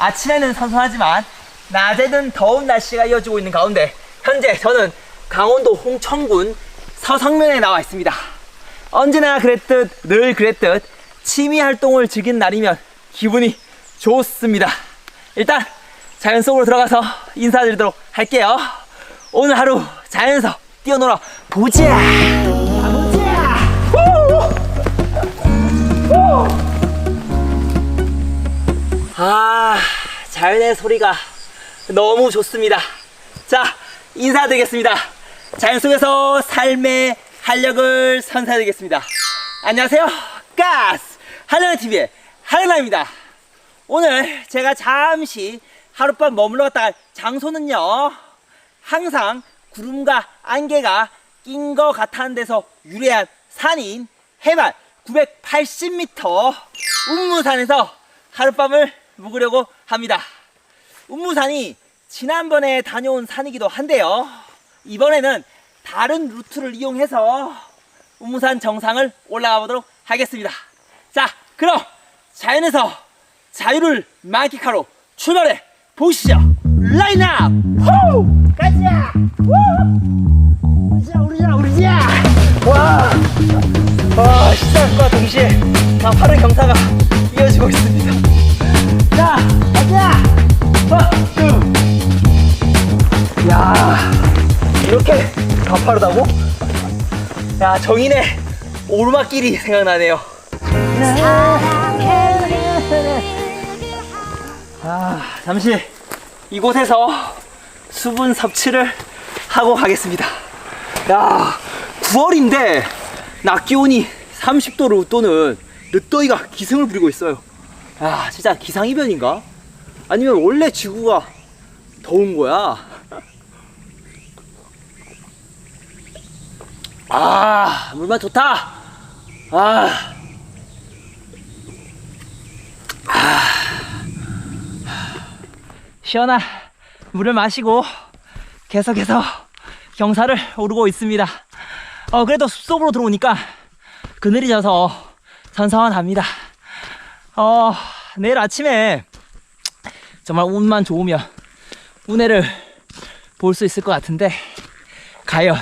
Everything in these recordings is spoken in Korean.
아침에는 선선하지만 낮에는 더운 날씨가 이어지고 있는 가운데 현재 저는 강원도 홍천군 서성면에 나와 있습니다. 언제나 그랬듯 늘 그랬듯 취미 활동을 즐긴 날이면 기분이 좋습니다. 일단 자연 속으로 들어가서 인사드리도록 할게요. 오늘 하루 자연에서 뛰어놀아 보자. 보자. 아, 자연의 소리가 너무 좋습니다. 자, 인사드리겠습니다. 자연 속에서 삶의 활력을 선사드리겠습니다. 안녕하세요. 가스! 한라TV의 한라입니다. 오늘 제가 잠시 하룻밤 머물러 갔다 갈 장소는요. 항상 구름과 안개가 낀 것 같다는 데서 유래한 산인 해발 980m 운무산에서 하룻밤을 묵으려고 합니다. 운무산이 지난번에 다녀온 산이기도 한데요. 이번에는 다른 루트를 이용해서 운무산 정상을 올라가 보도록 하겠습니다. 자, 그럼 자연에서 자유를 만끽하러 출발해 보시죠. 라인업! 후! 가자! 후! 우리자, 우리자, 우리자! 와! 와, 시작과 동시에 다 파른 경사가 이어지고 있습니다. 자, 가자! 원, 투! 야, 이렇게 가파르다고? 야, 정인의 오르막길이 생각나네요. 아, 잠시 이곳에서 수분 섭취를 하고 가겠습니다. 야, 9월인데 낮 기온이 30도로 또는 늦더위가 기승을 부리고 있어요. 야, 진짜 기상이변인가? 아니면 원래 지구가 더운 거야? 아, 물맛 좋다. 아. 시원한 물을 마시고 계속해서 경사를 오르고 있습니다. 어, 그래도 숲속으로 들어오니까 그늘이 져서 선선합니다. 어, 내일 아침에 정말 운만 좋으면 운해를 볼 수 있을 것 같은데 과연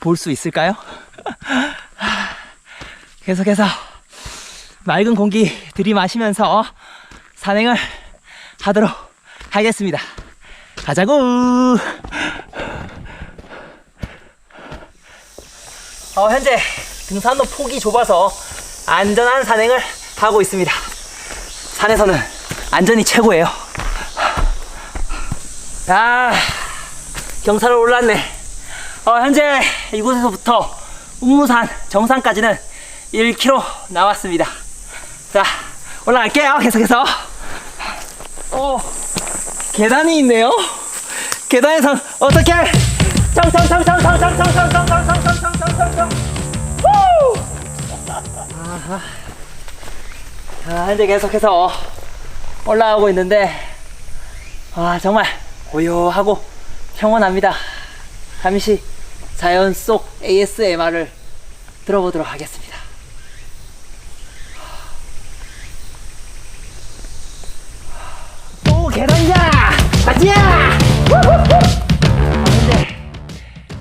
볼 수 있을까요? 계속해서 맑은 공기 들이마시면서 산행을 하도록 하겠습니다. 가자고! 어, 현재 등산로 폭이 좁아서 안전한 산행을 하고 있습니다. 산에서는 안전이 최고예요. 아, 경사를 올랐네. 어, 현재 이곳에서부터 운무산 정상까지는 1km 남았습니다. 자, 올라갈게요. 계속해서. 어, 계단이 있네요. 계단에선 어떻게? 청청청청청청청청청청 아, 현재 계속해서 올라가고 있는데 아 정말 고요하고 평온합니다. 잠시 자연 속 ASMR을 들어보도록 하겠습니다. 또 계단이다! 가자! 현재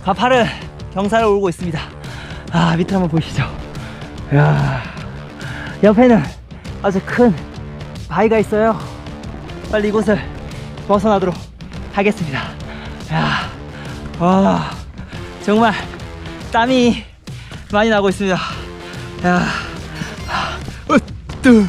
가파른 경사를 오르고 있습니다. 아 밑에 한번 보시죠. 야 옆에는 아주 큰 바위가 있어요. 빨리 이곳을 벗어나도록 하겠습니다. 야, 와, 정말 땀이 많이 나고 있습니다. 야, 으뜨.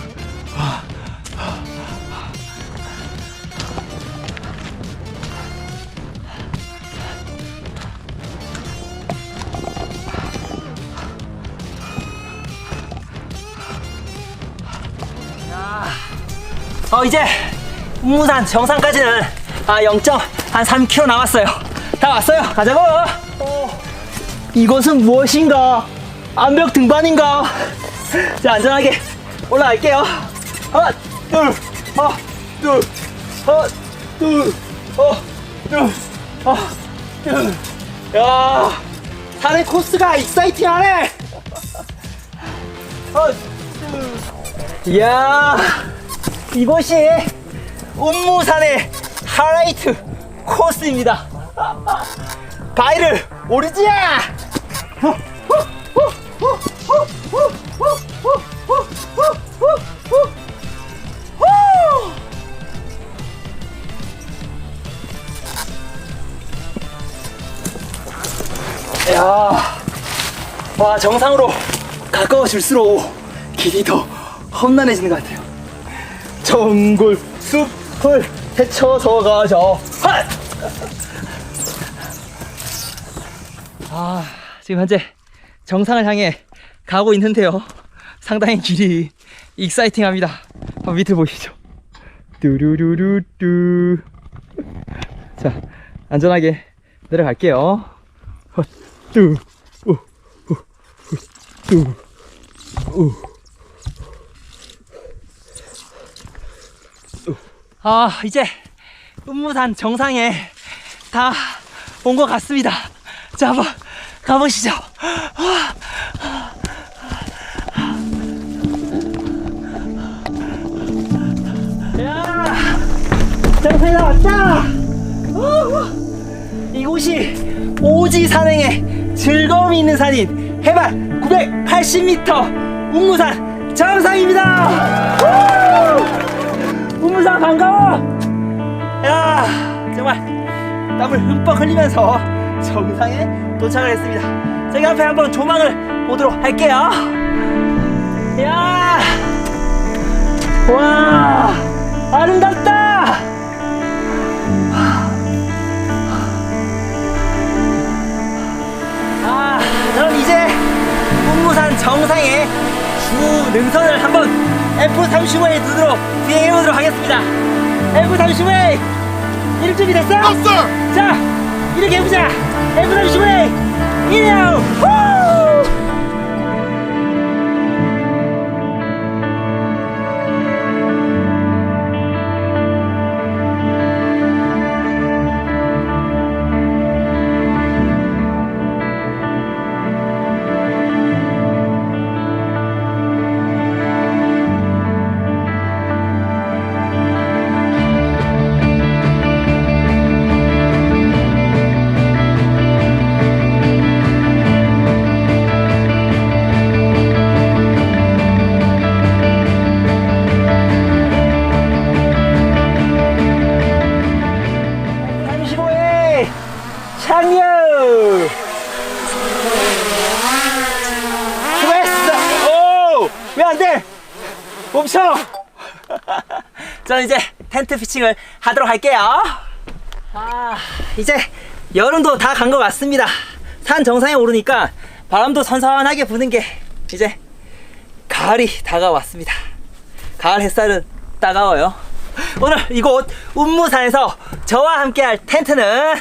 어 이제 운무산 정상까지는 아 0.3km 남았어요. 다 왔어요. 가자고. 어, 이곳은 무엇인가? 암벽 등반인가? 자 안전하게 올라갈게요. 하나, 둘, 하나, 둘, 하나, 둘, 하나, 둘, 하나, 둘. 야, 산의 코스가 익사이팅하네. 하나, 둘. 이야. 이곳이 운무산의 하이라이트 코스입니다. 바이를 오르지야! 야, 와 정상으로 가까워질수록 길이 더 험난해지는 것 같아요. 정글 숲을 헤쳐서 가자. 핫! 아, 지금 현재 정상을 향해 가고 있는데요. 상당히 길이 익사이팅합니다. 한번 밑을 보시죠. 뚜루루루뚜. 자, 안전하게 내려갈게요. 헛, 뚜, 우, 우, 우, 뚜, 우. 아, 이제 운무산 정상에 다 온 것 같습니다. 자, 한번 가보시죠. 야, 정상에 나왔다. 이곳이 오지 산행에 즐거움이 있는 산인 해발 980m 운무산 정상입니다. 우! 운무산 반가워. 야, 정말 땀을 흠뻑 흘리면서 정상에 도착을 했습니다. 저기 앞에 한번 조망을 보도록 할게요. 야, 와, 아름답다. 아, 그럼 이제 운무산 정상의 주 능선을 한번 F35의 눈으로 비행해보도록 하겠습니다. F35 이륙 준비 됐어? 자, 이렇게 해보자. F35 이륙! 후! 안 돼? 멈춰! 저는 이제 텐트 피칭을 하도록 할게요. 아, 이제 여름도 다 간 것 같습니다. 산 정상에 오르니까 바람도 선선하게 부는 게 이제 가을이 다가왔습니다. 가을 햇살은 따가워요. 오늘 이곳 운무산에서 저와 함께 할 텐트는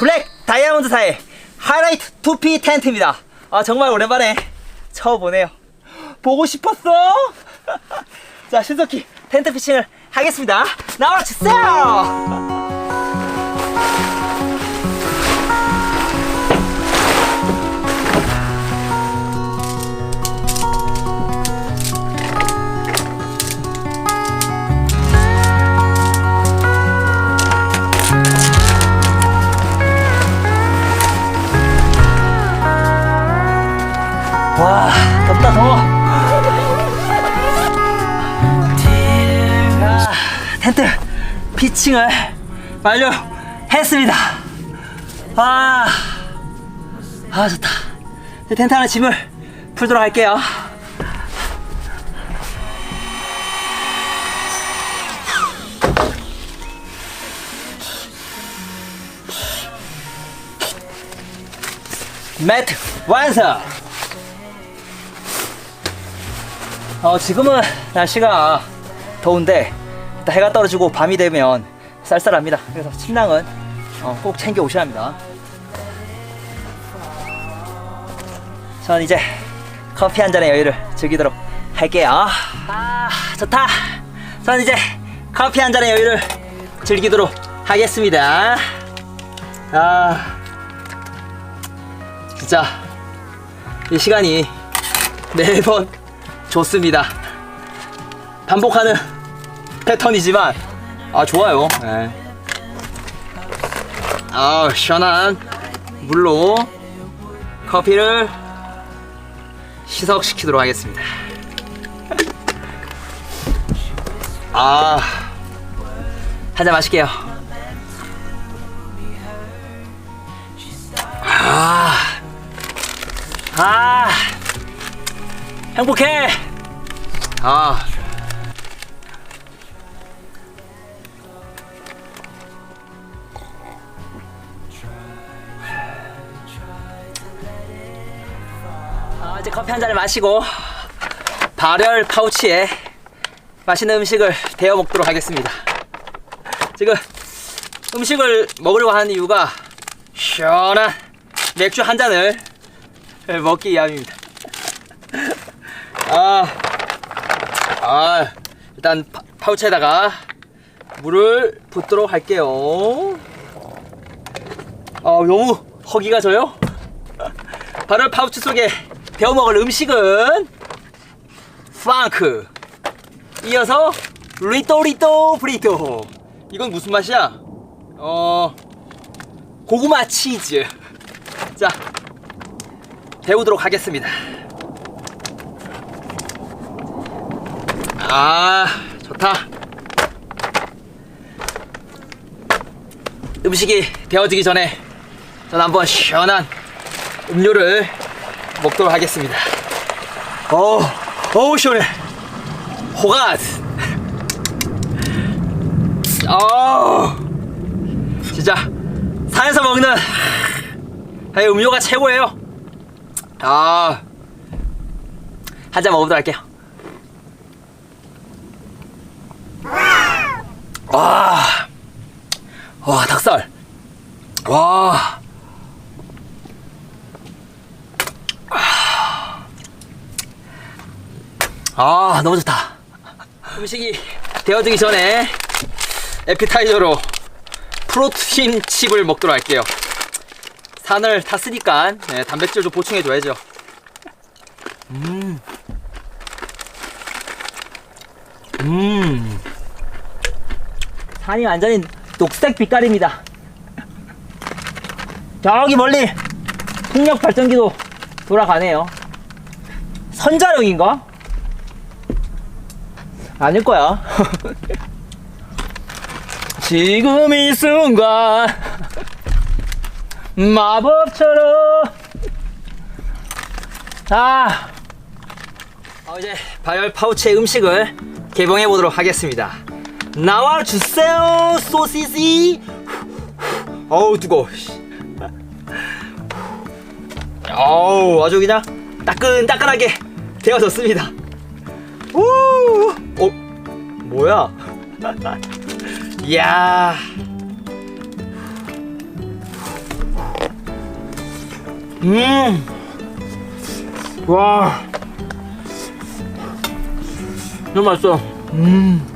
블랙 다이아몬드사의 하이라이트 투피 텐트입니다. 아 정말 오랜만에 쳐보네요. 보고 싶었어? 자 신속히 텐트 피칭을 하겠습니다. 나와 주세요. 피칭을 완료했습니다. 아, 아 좋다. 텐트 안에 짐을 풀도록 할게요. 매트 완성! 어, 지금은 날씨가 더운데 해가 떨어지고 밤이 되면 쌀쌀합니다. 그래서 침낭은 어, 꼭 챙겨 오셔야 합니다. 전 이제 커피 한 잔의 여유를 즐기도록 할게요. 아, 좋다. 전 이제 커피 한 잔의 여유를 즐기도록 하겠습니다. 아, 진짜 이 시간이 매번 좋습니다. 반복하는 패턴이지만 아 좋아요. 네. 아 시원한 물로 커피를 희석시키도록 하겠습니다. 아, 한잔 마실게요. 아, 아, 행복해. 아. 아, 이제 커피 한 잔을 마시고 발열 파우치에 맛있는 음식을 데워 먹도록 하겠습니다. 지금 음식을 먹으려고 하는 이유가 시원한 맥주 한 잔을 먹기 위함입니다. 아, 아, 일단 파, 파우치에다가 물을 붓도록 할게요. 아, 너무 허기가 져요. 발열 파우치 속에 데워 먹을 음식은 프랑크. 이어서 리토리토 프리토. 이건 무슨 맛이야? 어 고구마 치즈. 자 데우도록 하겠습니다. 아 좋다. 음식이 데워지기 전에 전 한번 시원한 음료를 먹도록 하겠습니다. 어, 어우 시원해. 호가스. 아, 진짜 산에서 먹는 아, 음료가 최고예요. 아, 한 잔 먹어보도록 할게요. 와, 와 닭살. 와. 아 너무 좋다 음식이 데워지기 전에 에피타이저로 프로틴 칩을 먹도록 할게요 산을 탔으니까 네, 단백질 좀 보충해 줘야죠 음. 음. 산이 완전히 녹색 빛깔입니다 저기 멀리 풍력 발전기도 돌아가네요 선자령인가? 아닐 거야. 지금 이 순간 마법처럼 아, 어, 이제 발열 파우치의 음식을 개봉해 보도록 하겠습니다. 나와 주세요, 소시지. 어우 뜨거. 어우 아주 그냥 따끈따끈하게 되어졌습니다. 우! 어, 뭐야? 이야. 음. 와. 너무 맛있어. 음.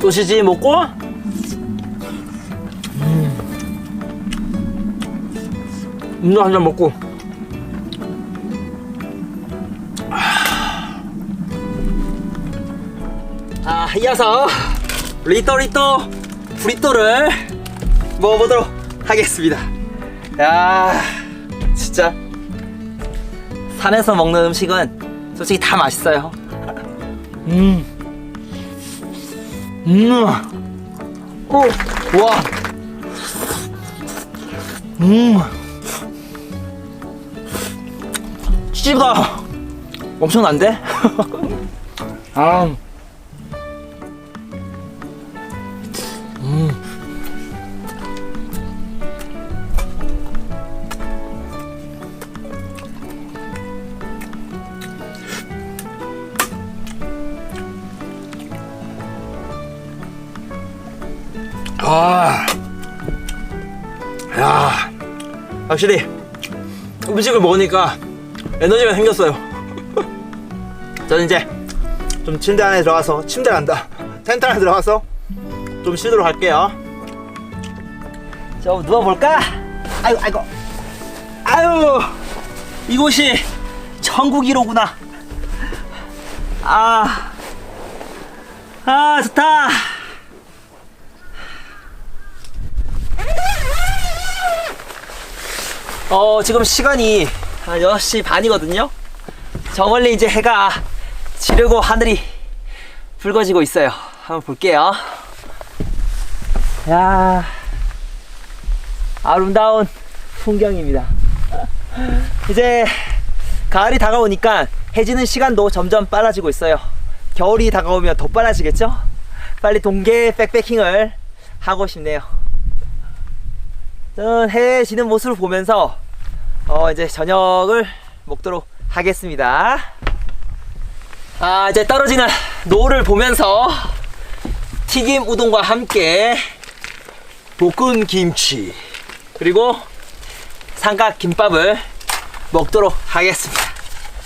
소시지 먹고 음. 음료 한 잔 먹고 이어서 리또 리또 프리또를 먹어보도록 하겠습니다. 야, 진짜 산에서 먹는 음식은 솔직히 다 맛있어요. 음, 음, 오, 와, 음, 치즈가 엄청난데? 아. 아, 확실히 음식을 먹으니까 에너지가 생겼어요. 저는 이제 좀 침대 안에 들어가서 침대 간다. 텐트 안에 들어가서 좀 쉬도록 할게요. 좀 누워볼까? 아이고, 아이고, 아유, 이곳이 천국이로구나. 아, 아, 좋다. 어, 지금 시간이 한 6시 반이거든요. 저 멀리 이제 해가 지르고 하늘이 붉어지고 있어요. 한번 볼게요. 야, 아름다운 풍경입니다. 이제 가을이 다가오니까 해지는 시간도 점점 빨라지고 있어요. 겨울이 다가오면 더 빨라지겠죠? 빨리 동계 백패킹을 하고 싶네요. 저는 해 지는 모습을 보면서 어 이제 저녁을 먹도록 하겠습니다. 아 이제 떨어지는 노을을 보면서 튀김 우동과 함께 볶은 김치 그리고 삼각 김밥을 먹도록 하겠습니다.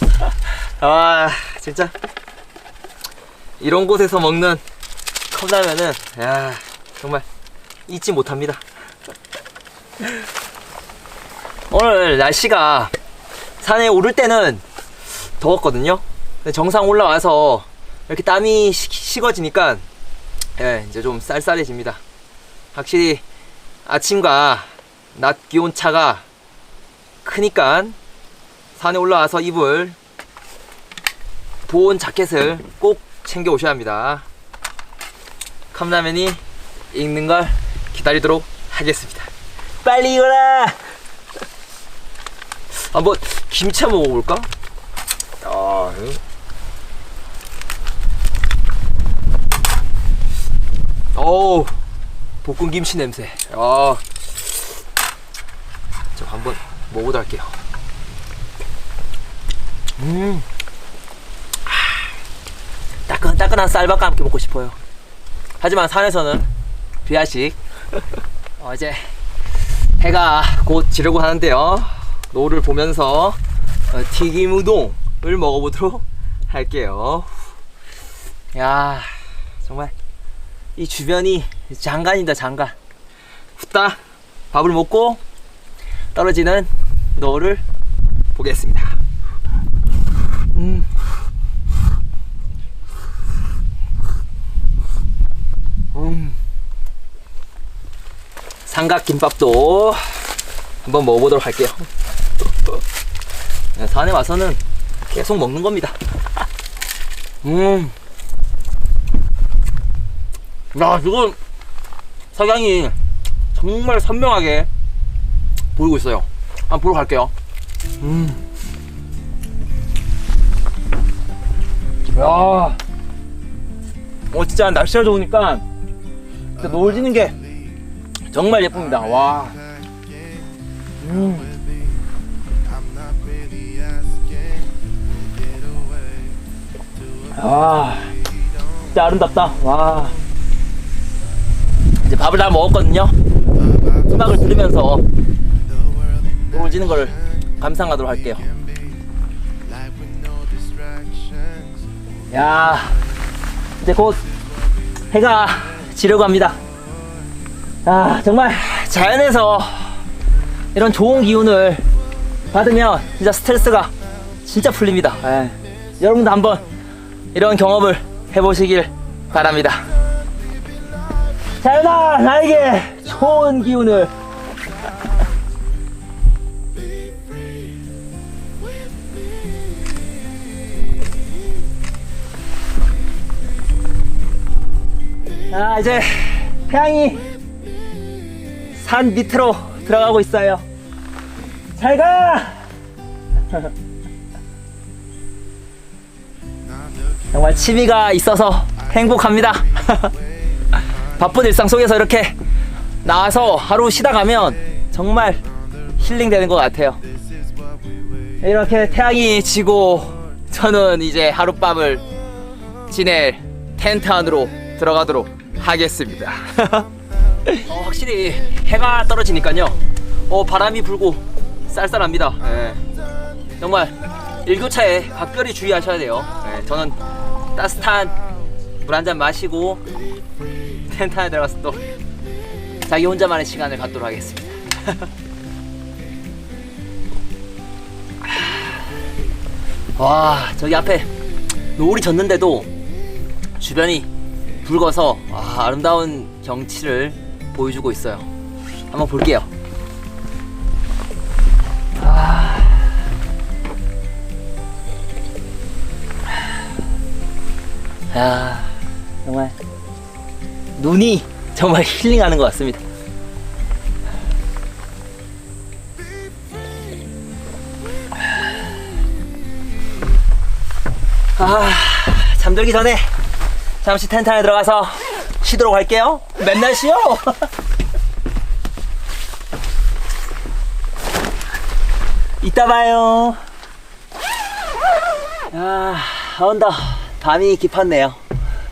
아 진짜 이런 곳에서 먹는 컵라면은 야 정말 잊지 못합니다. 오늘 날씨가 산에 오를 때는 더웠거든요. 정상 올라와서 이렇게 땀이 식- 식어지니까 예, 이제 좀 쌀쌀해집니다. 확실히 아침과 낮 기온 차가 크니까 산에 올라와서 입을 보온 자켓을 꼭 챙겨 오셔야 합니다. 컵라면이 익는 걸 기다리도록 하겠습니다. 빨리 익어라! 한번 김치 한번 먹어볼까? 아, 응. 어우, 볶은 김치 냄새. 아, 저 한번 먹어보도록 할게요. 음, 아, 따끈따끈한 쌀밥과 함께 먹고 싶어요. 하지만 산에서는 비아식. 어, 이제 해가 곧 지려고 하는데요. 노을을 보면서 어, 튀김 우동을 먹어보도록 할게요. 야, 정말 이 주변이 장관이다 장관. 후딱 밥을 먹고 떨어지는 노을을 보겠습니다. 음. 음. 삼각김밥도 한번 먹어보도록 할게요. 네, 산에 와서는 계속 먹는 겁니다. 음. 야, 지금 석양이 정말 선명하게 보이고 있어요. 한번 보러 갈게요. 음. 야. 어, 진짜 날씨가 좋으니까 진짜 노을 지는 게 정말 예쁩니다. 와. 음. 아, 진짜 아름답다. 와. 이제 밥을 다 먹었거든요. 음악을 들으면서 노을 지는 걸 감상하도록 할게요. 야, 이제 곧 해가 지려고 합니다. 아, 정말 자연에서 이런 좋은 기운을 받으면 진짜 스트레스가 진짜 풀립니다. 예. 여러분도 한번 이런 경험을 해보시길 바랍니다. 자연아, 나에게 좋은 기운을. 자, 이제 태양이 산 밑으로 들어가고 있어요. 잘 가! 정말 취미가 있어서 행복합니다. 바쁜 일상 속에서 이렇게 나와서 하루 쉬다 가면 정말 힐링되는 것 같아요. 이렇게 태양이 지고 저는 이제 하룻밤을 지낼 텐트 안으로 들어가도록 하겠습니다. 어, 확실히 해가 떨어지니까요. 어, 바람이 불고 쌀쌀합니다. 예. 정말 일교차에 각별히 주의하셔야 돼요. 예, 저는 따뜻한 물 한 잔 마시고 텐트 안에 들어가서 또 자기 혼자만의 시간을 갖도록 하겠습니다. 와 저기 앞에 노을이 졌는데도 주변이 붉어서 아, 아름다운 경치를 보여주고 있어요. 한번 볼게요. 야, 정말 눈이 정말 힐링하는 것 같습니다. 아, 잠들기 전에 잠시 텐트 안에 들어가서 쉬도록 할게요. 맨날 쉬어. 이따 봐요. 아, 언더 밤이 깊었네요.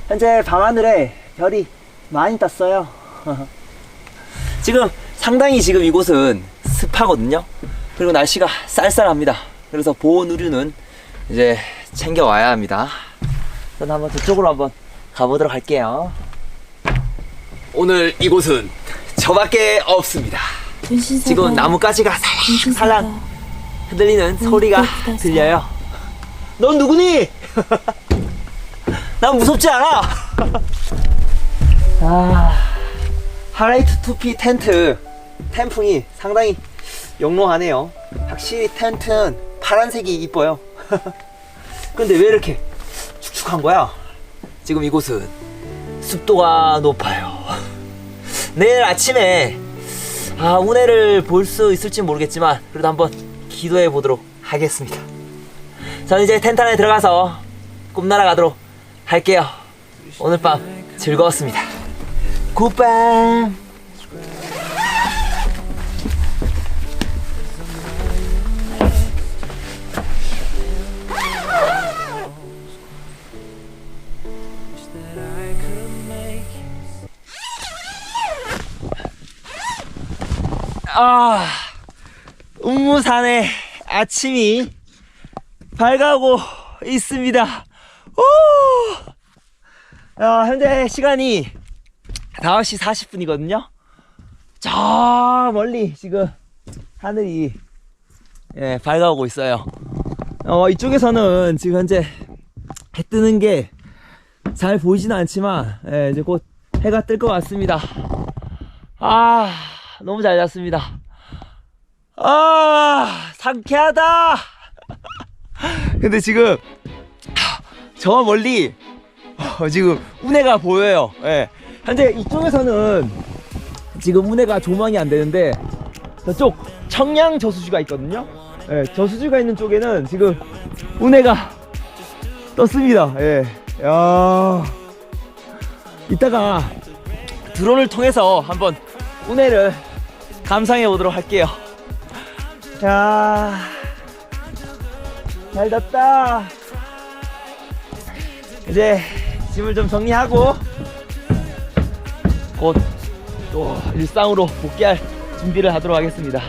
현재 밤하늘에 별이 많이 떴어요. 지금 상당히 지금 이곳은 습하거든요. 그리고 날씨가 쌀쌀합니다. 그래서 보온 의류는 이제 챙겨와야 합니다. 저는 한번 저쪽으로 한번 가보도록 할게요. 오늘 이곳은 저밖에 없습니다. 지금 나뭇가지가 살랑살랑 흔들리는 소리가 들려요. 넌 누구니? 난 무섭지 않아. 아, 하라이트 투피 텐트 텐풍이 상당히 영롱하네요. 확실히 텐트는 파란색이 이뻐요. 근데 왜 이렇게 축축한 거야? 지금 이곳은 습도가 높아요. 내일 아침에 아, 운해를 볼 수 있을지 모르겠지만 그래도 한번 기도해 보도록 하겠습니다. 저는 이제 텐트 안에 들어가서 꿈나라 가도록 할게요. 오늘 밤 즐거웠습니다. 굿밤. 아, 운무산의 아침이 밝아오고 있습니다. 오! 야, 현재 시간이 5시 40분이거든요. 저 멀리 지금 하늘이 예, 밝아오고 있어요. 어, 이쪽에서는 지금 현재 해 뜨는 게 잘 보이지는 않지만 예, 이제 곧 해가 뜰 것 같습니다. 아, 너무 잘 잤습니다. 아, 상쾌하다. 근데 지금 저 멀리 어, 지금 운해가 보여요. 예. 현재 이쪽에서는 지금 운해가 조망이 안 되는데 저쪽 청양 저수지가 있거든요. 예, 저수지가 있는 쪽에는 지금 운해가 떴습니다. 예. 야. 이따가 드론을 통해서 한번 운해를 감상해 보도록 할게요. 야. 잘 잤다. 이제 짐을 좀 정리하고 곧 또 일상으로 복귀할 준비를 하도록 하겠습니다.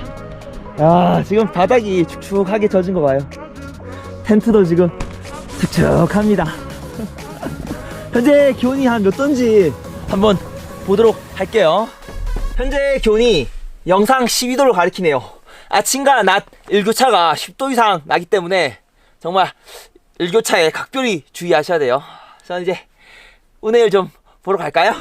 야, 지금 바닥이 축축하게 젖은 거 봐요. 텐트도 지금 축축합니다. 현재 기온이 한 몇 도인지 한번 보도록 할게요. 현재 기온이 영상 12도를 가리키네요. 아침과 낮 일교차가 10도 이상 나기 때문에 정말 일교차에 각별히 주의하셔야 돼요. 저는 이제 운해를 좀 보러 갈까요?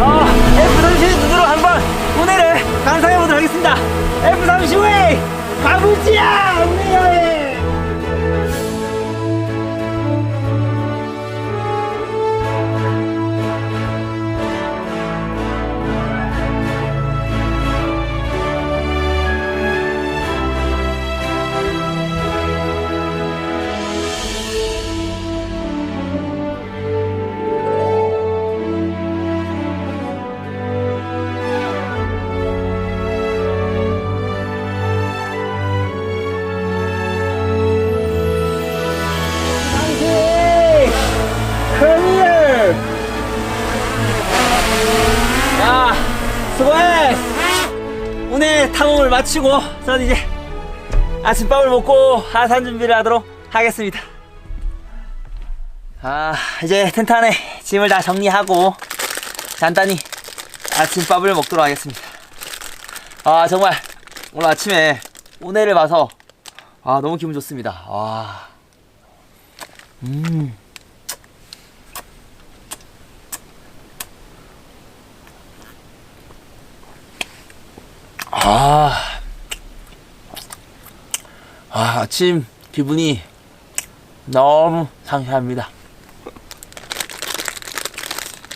아, F30 눈으로 한번 운해를 감상해 보도록 하겠습니다. F30웨이 가보지야 마치고 저는 이제 아침밥을 먹고 하산 준비를 하도록 하겠습니다. 아, 이제 텐트 안에 짐을 다 정리하고 간단히 아침밥을 먹도록 하겠습니다. 아, 정말 오늘 아침에 운해를 봐서 아, 너무 기분 좋습니다. 와. 음. 아, 아 아침 기분이 너무 상쾌합니다.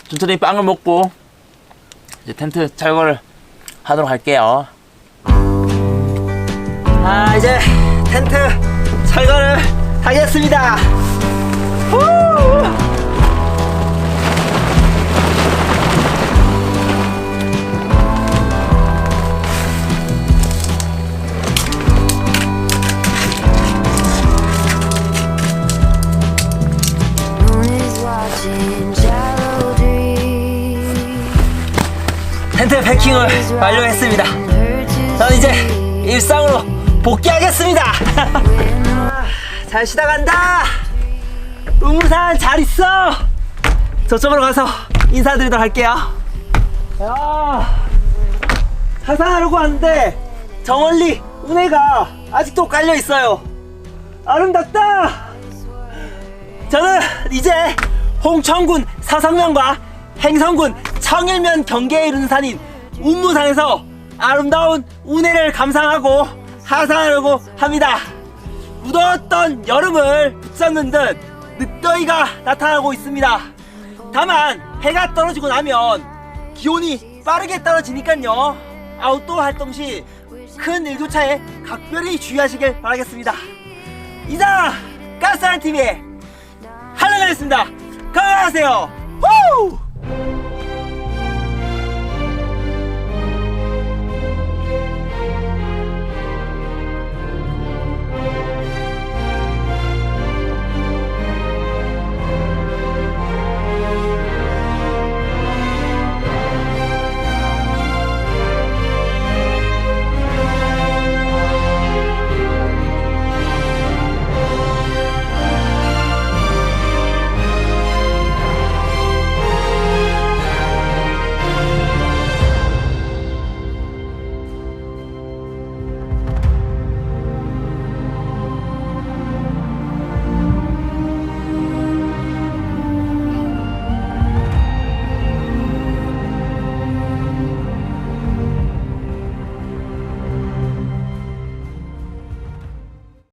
천천히 빵을 먹고 이제 텐트 철거를 하도록 할게요. 아 이제 텐트 철거를 하겠습니다. 패킹을 완료했습니다. 저는 이제 일상으로 복귀하겠습니다. 아, 잘 쉬다 간다. 우무산 잘 있어. 저쪽으로 가서 인사드리도록 할게요. 야, 하산하려고 하는데 저 멀리 운해가 아직도 깔려 있어요. 아름답다. 저는 이제 홍천군 사성면과 행성군 청일면 경계에 이르는 산인 운무산에서 아름다운 운해를 감상하고 하산하려고 합니다. 무더웠던 여름을 붙잡는 듯 늦더위가 나타나고 있습니다. 다만 해가 떨어지고 나면 기온이 빠르게 떨어지니까요. 아웃도어 활동 시 큰 일교차에 각별히 주의하시길 바라겠습니다. 이상 가스란 TV의 한라가였습니다. 건강하세요. 후!